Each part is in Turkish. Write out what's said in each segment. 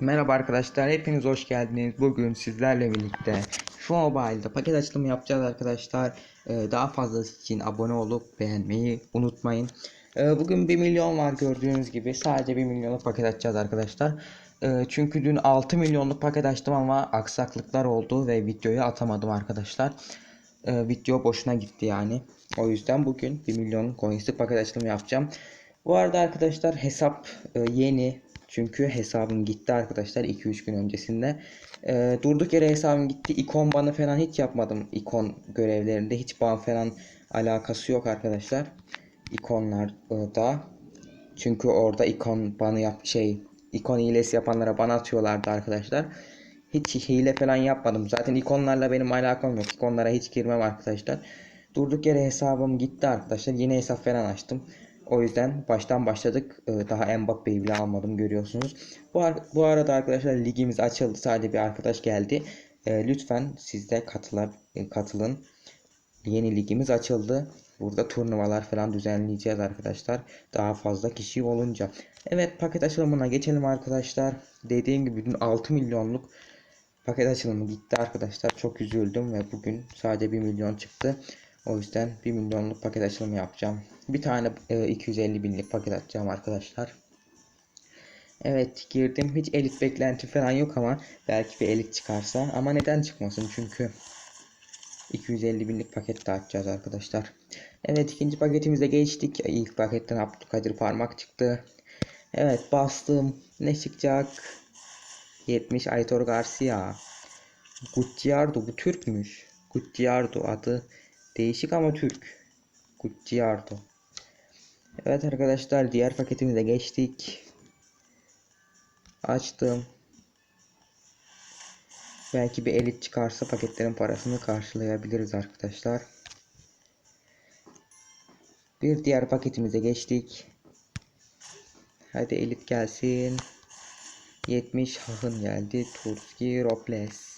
Merhaba arkadaşlar, hepiniz hoş geldiniz. Bugün sizlerle birlikte şu mobile'da paket açılımı yapacağız arkadaşlar. Ee, daha fazlası için abone olup beğenmeyi unutmayın. Ee, bugün 1 milyon var gördüğünüz gibi. Sadece 1 milyonluk paket açacağız arkadaşlar. Ee, çünkü dün 6 milyonluk paket açtım ama aksaklıklar oldu ve videoyu atamadım arkadaşlar. Ee, video boşuna gitti yani. O yüzden bugün 1 milyon coins'lik paket açılımı yapacağım. Bu arada arkadaşlar hesap e, yeni çünkü hesabım gitti arkadaşlar 2-3 gün öncesinde. Ee, durduk yere hesabım gitti. İkon banı falan hiç yapmadım. İkon görevlerinde hiç ban falan alakası yok arkadaşlar. İkonlar e, da. Çünkü orada ikon banı yap şey ikon hilesi yapanlara ban atıyorlardı arkadaşlar. Hiç hile falan yapmadım. Zaten ikonlarla benim alakam yok. İkonlara hiç girmem arkadaşlar. Durduk yere hesabım gitti arkadaşlar. Yeni hesap falan açtım. O yüzden baştan başladık. Ee, Daha Mbappe'yi bile almadım görüyorsunuz. Bu, ar- bu arada arkadaşlar ligimiz açıldı. Sadece bir arkadaş geldi. Ee, lütfen siz de katıla, katılın. Yeni ligimiz açıldı. Burada turnuvalar falan düzenleyeceğiz arkadaşlar. Daha fazla kişi olunca. Evet paket açılımına geçelim arkadaşlar. Dediğim gibi dün 6 milyonluk paket açılımı gitti arkadaşlar. Çok üzüldüm ve bugün sadece 1 milyon çıktı. O yüzden 1 milyonluk paket açılımı yapacağım. Bir tane e, 250 binlik paket açacağım arkadaşlar. Evet girdim. Hiç elit beklenti falan yok ama belki bir elit çıkarsa. Ama neden çıkmasın çünkü 250 binlik paket de açacağız arkadaşlar. Evet ikinci paketimize geçtik. İlk paketten Abdülkadir parmak çıktı. Evet bastım. Ne çıkacak? 70 Aitor Garcia. Guttiardo bu Türkmüş. Guttiardo adı değişik ama Türk. Guttiardo. Evet arkadaşlar diğer paketimize geçtik. Açtım. Belki bir elit çıkarsa paketlerin parasını karşılayabiliriz arkadaşlar. Bir diğer paketimize geçtik. Hadi elit gelsin. 70 Hahın geldi. Turski Robles.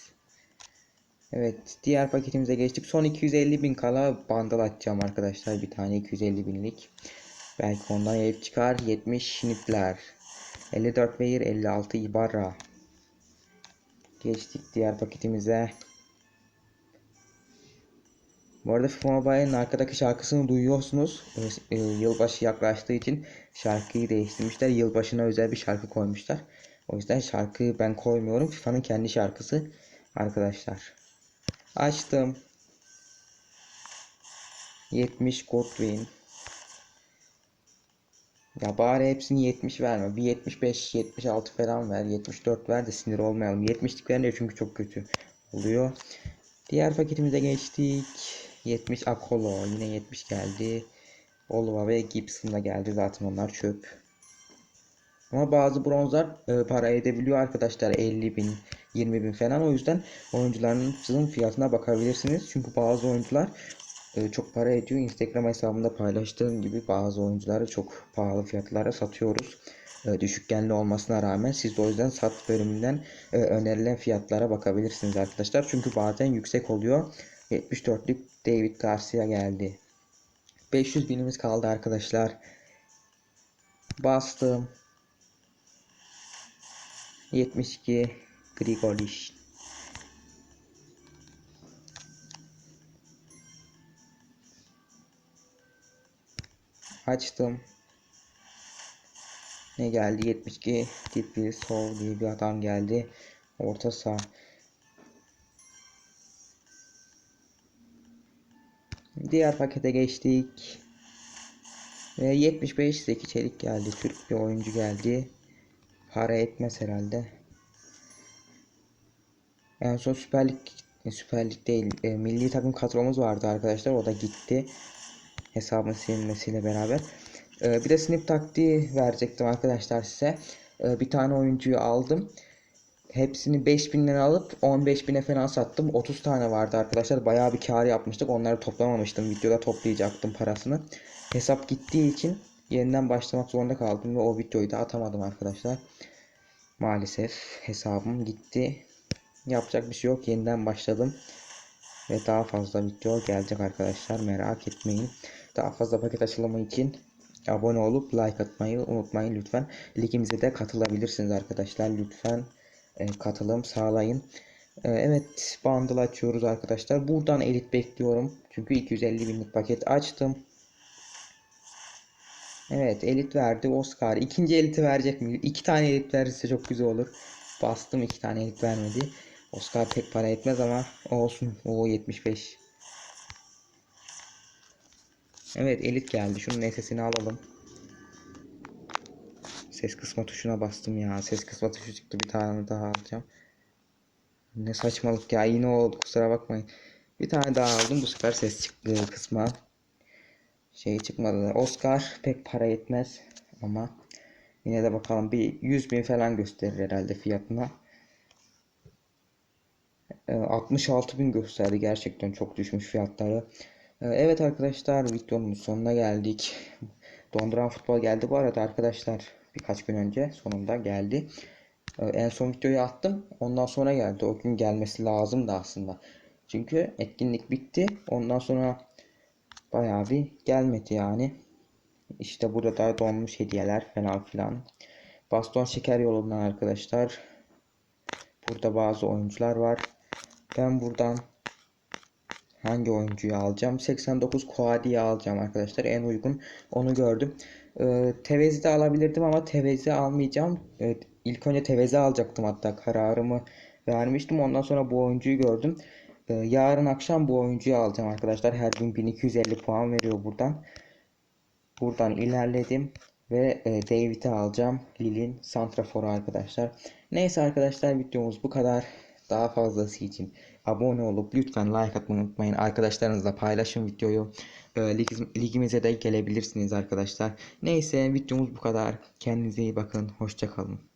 Evet diğer paketimize geçtik. Son 250 bin kala bandal açacağım arkadaşlar. Bir tane 250 binlik. Belki ondan ev çıkar. 70 Schnittler. 54 Beyer 56 Ibarra. Geçtik diğer paketimize. Bu arada FIFA Mobile'in arkadaki şarkısını duyuyorsunuz. Ee, yılbaşı yaklaştığı için şarkıyı değiştirmişler. Yılbaşına özel bir şarkı koymuşlar. O yüzden şarkıyı ben koymuyorum. FIFA'nın kendi şarkısı arkadaşlar. Açtım. 70 Godwin. Ya bari hepsini 70 verme. Bir 75, 76 falan ver. 74 ver de sinir olmayalım. 70'lik vermiyor çünkü çok kötü oluyor. Diğer paketimize geçtik. 70 Akolo. Yine 70 geldi. Olva ve Gibson da geldi. Zaten onlar çöp. Ama bazı bronzlar e, para edebiliyor arkadaşlar 50 bin 20 bin falan. O yüzden oyuncuların fiyatına bakabilirsiniz. Çünkü bazı oyuncular e, çok para ediyor. İnstagram hesabımda paylaştığım gibi bazı oyuncuları çok pahalı fiyatlara satıyoruz. E, düşük genli olmasına rağmen siz de o yüzden sat bölümünden e, önerilen fiyatlara bakabilirsiniz arkadaşlar. Çünkü bazen yüksek oluyor. 74'lük David Garcia geldi. 500 binimiz kaldı arkadaşlar. Bastım. 72 Grigorish. Açtım. Ne geldi? 72 tip bir sol diye bir adam geldi. Orta saha. Diğer pakete geçtik. Ve 75 Zeki Çelik geldi. Türk bir oyuncu geldi. Para etmez herhalde. En son Süper Lig Süper Lig değil e, milli takım kadromuz vardı arkadaşlar. O da gitti hesabın silinmesiyle beraber. E, bir de snip taktiği verecektim arkadaşlar size. E, bir tane oyuncuyu aldım. Hepsini 5000'den alıp 15.000'e falan sattım. 30 tane vardı arkadaşlar. Bayağı bir kar yapmıştık. Onları toplamamıştım. Videoda toplayacaktım parasını. Hesap gittiği için yeniden başlamak zorunda kaldım ve o videoyu da atamadım arkadaşlar. Maalesef hesabım gitti Yapacak bir şey yok. Yeniden başladım. Ve daha fazla video gelecek arkadaşlar. Merak etmeyin. Daha fazla paket açılımı için abone olup like atmayı unutmayın lütfen. Ligimize de katılabilirsiniz arkadaşlar. Lütfen e, katılım sağlayın. E, evet bundle açıyoruz arkadaşlar. Buradan elit bekliyorum. Çünkü 250 binlik paket açtım. Evet elit verdi Oscar. İkinci eliti verecek mi? İki tane elit verirse çok güzel olur. Bastım iki tane elit vermedi. Oscar pek para etmez ama olsun. O 75. Evet elit geldi. Şunun sesini alalım. Ses kısma tuşuna bastım ya. Ses kısma tuşu çıktı. Bir tane daha alacağım. Ne saçmalık ya. Yine oldu. Kusura bakmayın. Bir tane daha aldım. Bu sefer ses çıktı kısma. Şey çıkmadı. Oscar pek para etmez. Ama yine de bakalım. Bir 100 bin falan gösterir herhalde fiyatına. E, 66 bin gösterdi. Gerçekten çok düşmüş fiyatları. E, Evet arkadaşlar videonun sonuna geldik. Donduran futbol geldi bu arada arkadaşlar. Birkaç gün önce sonunda geldi. Ee, En son videoyu attım. Ondan sonra geldi. O gün gelmesi lazımdı aslında. Çünkü etkinlik bitti. Ondan sonra bayağı bir gelmedi yani. İşte burada donmuş hediyeler falan filan. Baston şeker yolundan arkadaşlar. Burada bazı oyuncular var. Ben buradan hangi oyuncuyu alacağım? 89 Kuadi'yi alacağım arkadaşlar. En uygun onu gördüm. Ee, Tevezi de alabilirdim ama Tevezi almayacağım. Evet, ilk önce Tevezi alacaktım hatta kararımı vermiştim. Ondan sonra bu oyuncuyu gördüm. Ee, yarın akşam bu oyuncuyu alacağım arkadaşlar. Her gün 1250 puan veriyor buradan. Buradan ilerledim ve e, David'i alacağım. Lille'in santraforu arkadaşlar. Neyse arkadaşlar videomuz bu kadar. Daha fazlası için abone olup lütfen like atmayı unutmayın. Arkadaşlarınızla paylaşın videoyu. E, lig- ligimize de gelebilirsiniz arkadaşlar. Neyse videomuz bu kadar. Kendinize iyi bakın. Hoşçakalın.